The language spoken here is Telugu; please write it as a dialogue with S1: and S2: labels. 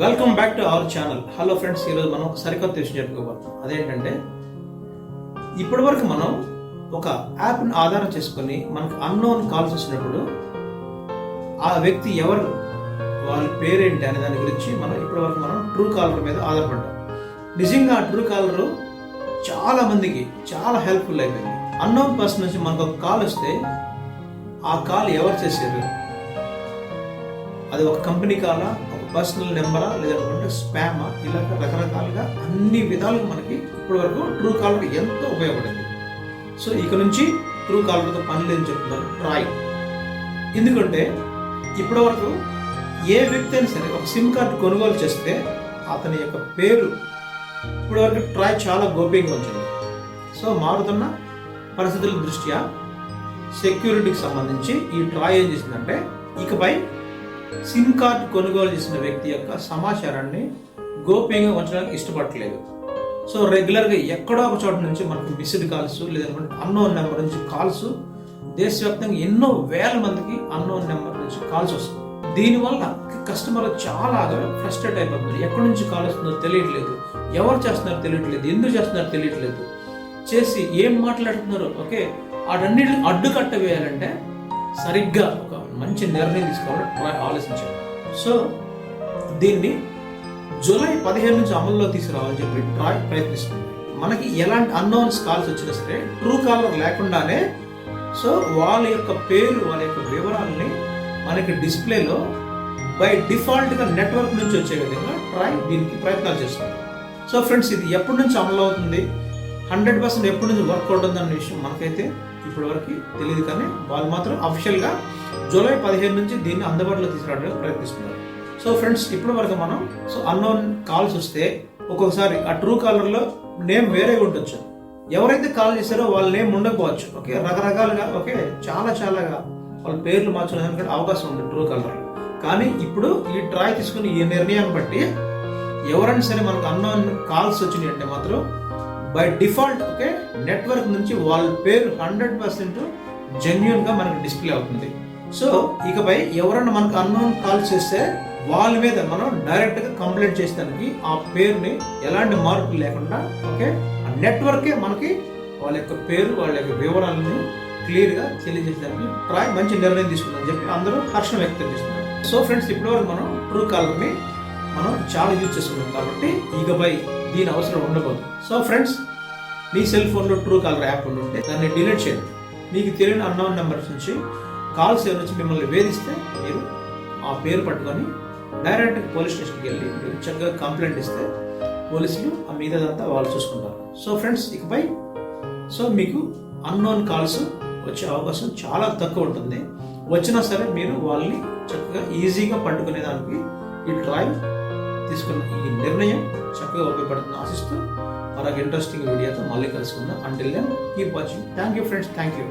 S1: Welcome back to our channel hello friends ఈరోజు మనం ఒక సరికొత్త విషయం చెప్పుకోబోతున్నాం. అదేంటంటే ఇప్పటి వరకు మనం ఒక యాప్ని ఆధారం చేసుకొని మనకు అన్నోన్ కాల్స్ వచ్చినప్పుడు ఆ వ్యక్తి ఎవరు వాళ్ళ పేరేంటి అనే దాని గురించి మనం ఇప్పటి వరకు మనం ట్రూ కాలర్ మీద ఆధారపడ్డాం. నిజంగా ఆ ట్రూ కాలర్ చాలా మందికి చాలా హెల్ప్ఫుల్ అయిపోయింది. అన్నోన్ పర్సన్ నుంచి మనకు ఒక కాల్ వస్తే ఆ కాల్ ఎవరు చేశారు? అది ఒక కంపెనీ కాలా ఒక పర్సనల్ నెంబరా లేదనుకుంటే స్పామా? ఇలా రకరకాలుగా అన్ని విధాలుగా మనకి ఇప్పటి వరకు ట్రూ కాలర్ ఎంతో ఉపయోగపడింది. సో ఇక నుంచి ట్రూ కాలర్తో పని లేదని చెప్తున్నారు ట్రాయ్ ఎందుకంటే ఇప్పటి వరకు ఏ వ్యక్తి అయినా సరే ఒక సిమ్ కార్డు కొనుగోలు చేస్తే అతని యొక్క పేరు ఇప్పటి వరకు ట్రాయ్ చాలా గోప్యంగా ఉంచింది సో మారుతున్న పరిస్థితుల దృష్ట్యా సెక్యూరిటీకి సంబంధించి ఈ ట్రాయ్ ఏం చేసిందంటే ఇకపై సిమ్ కార్డు కొనుగోలు చేసిన వ్యక్తి యొక్క సమాచారాన్ని గోప్యంగా ఉంచడానికి ఇష్టపడట్లేదు. సో రెగ్యులర్గా ఎక్కడో ఒక చోట నుంచి మనకు మిస్డ్ కాల్స్ లేదంటే అన్నోన్ నెంబర్ నుంచి కాల్స్ దేశవ్యాప్తంగా ఎన్నో వేల మందికి అన్నోన్ నెంబర్ నుంచి కాల్స్ వస్తుంది దీనివల్ల కస్టమర్ చాలా ఫ్రస్ట్రేట్ అయిపోతుంది ఎక్కడి నుంచి కాల్ వస్తుందో తెలియట్లేదు. ఎవరు చేస్తున్నారో తెలియట్లేదు. ఎందుకు చేస్తున్నారో తెలియట్లేదు. చేసి ఏం మాట్లాడుతున్నారో ఓకే వాటన్నిటిని అడ్డుకట్ట వేయాలంటే సరిగ్గా ఒక మంచి నిర్ణయం తీసుకోవాలని ట్రై ఆలోచించాను సో దీన్ని జూలై పదిహేను నుంచి అమల్లో తీసుకురావాలని చెప్పి ట్రాయ్ ప్రయత్నిస్తుంది. మనకి ఎలాంటి అన్నోన్స్ కాల్స్ వచ్చినా సరే ట్రూ కాలర్ లేకుండానే సో వాళ్ళ యొక్క పేరు వాళ్ళ యొక్క వివరాలని మనకి డిస్ప్లేలో బై డిఫాల్ట్గా నెట్వర్క్ నుంచి వచ్చే విధంగా ట్రై దీనికి ప్రయత్నాలు చేస్తుంది. సో ఫ్రెండ్స్ ఇది ఎప్పటి నుంచి అమలు అవుతుంది? హండ్రెడ్ పర్సెంట్ ఎప్పటి నుంచి వర్క్ అవుతుంది విషయం మనకైతే ఇప్పటి వరకు తెలియదు కానీ వాళ్ళు మాత్రం అఫిషియల్గా జూలై పదిహేను నుంచి దీన్ని అందుబాటులో తీసుకురావడానికి ప్రయత్నిస్తున్నారు. సో ఫ్రెండ్స్ ఇప్పటి వరకు మనం సో అన్నోన్ కాల్స్ వస్తే ఒక్కొక్కసారి ఆ ట్రూ కాలర్లో నేమ్ వేరే ఉండొచ్చు ఎవరైతే కాల్ చేశారో వాళ్ళ నేమ్ ఉండకపోవచ్చు. ఓకే రకరకాలుగా ఓకే చాలా చాలాగా వాళ్ళ పేర్లు మార్చడానికి అవకాశం ఉంది ట్రూ కాలర్ కానీ ఇప్పుడు ఈ ట్రాయ్ తీసుకుని ఈ నిర్ణయాన్ని బట్టి ఎవరైనా సరే మనకు అన్నోన్ కాల్స్ వచ్చినాయి అంటే మాత్రం బై డిఫాల్ట్ ఓకే? నెట్వర్క్ నుంచి వాళ్ళ పేరు హండ్రెడ్ పర్సెంట్ జెన్యున్గా మనకు డిస్ప్లే అవుతుంది. సో ఇకపై ఎవరైనా మనకు అన్నోన్ కాల్ చేస్తే వాళ్ళ మీద మనం డైరెక్ట్గా కంప్లైంట్ చేసేదానికి ఆ పేరుని ఎలాంటి మార్పులు లేకుండా ఓకే? ఆ నెట్వర్కే మనకి వాళ్ళ యొక్క పేరు వాళ్ళ యొక్క వివరాలను క్లియర్గా తెలియజేసేదానికి ట్రై మంచి నిర్ణయం తీసుకుందని చెప్పి అందరూ హర్షం వ్యక్తం చేస్తున్నారు. సో ఫ్రెండ్స్ ఇప్పటివరకు మనం ట్రూ కాలర్ని మనం చాలా యూజ్ చేస్తున్నాం కాబట్టి ఇకపై దీని అవసరం ఉండబోదు సో ఫ్రెండ్స్ మీ సెల్ ఫోన్లో ట్రూ కాలర్ యాప్ ఉంటే దాన్ని డిలీట్ చేయండి. మీకు తెలియని అన్నోన్ నెంబర్స్ నుంచి కాల్స్ ఎవరు నుంచి మిమ్మల్ని వేధిస్తే మీరు ఆ పేరు పట్టుకొని డైరెక్ట్ పోలీస్ స్టేషన్కి వెళ్ళి మీరు చక్కగా కంప్లైంట్ ఇస్తే పోలీసులు ఆ మీదంతా వాళ్ళు చూసుకుంటారు. సో ఫ్రెండ్స్ ఇకపై సో మీకు అన్నోన్ కాల్స్ వచ్చే అవకాశం చాలా తక్కువ ఉంటుంది. వచ్చినా సరే మీరు వాళ్ళని చక్కగా ఈజీగా పట్టుకునే దానికి ఈ ట్రైల్ తీసుకున్న ఈ నిర్ణయం చక్కగా ఉపయోగపడుతుంది. ఆశిస్తూ మరొక ఇంట్రెస్టింగ్ వీడియోతో మళ్ళీ కలుసుకుందాం. Until then keep watching thank you friends thank you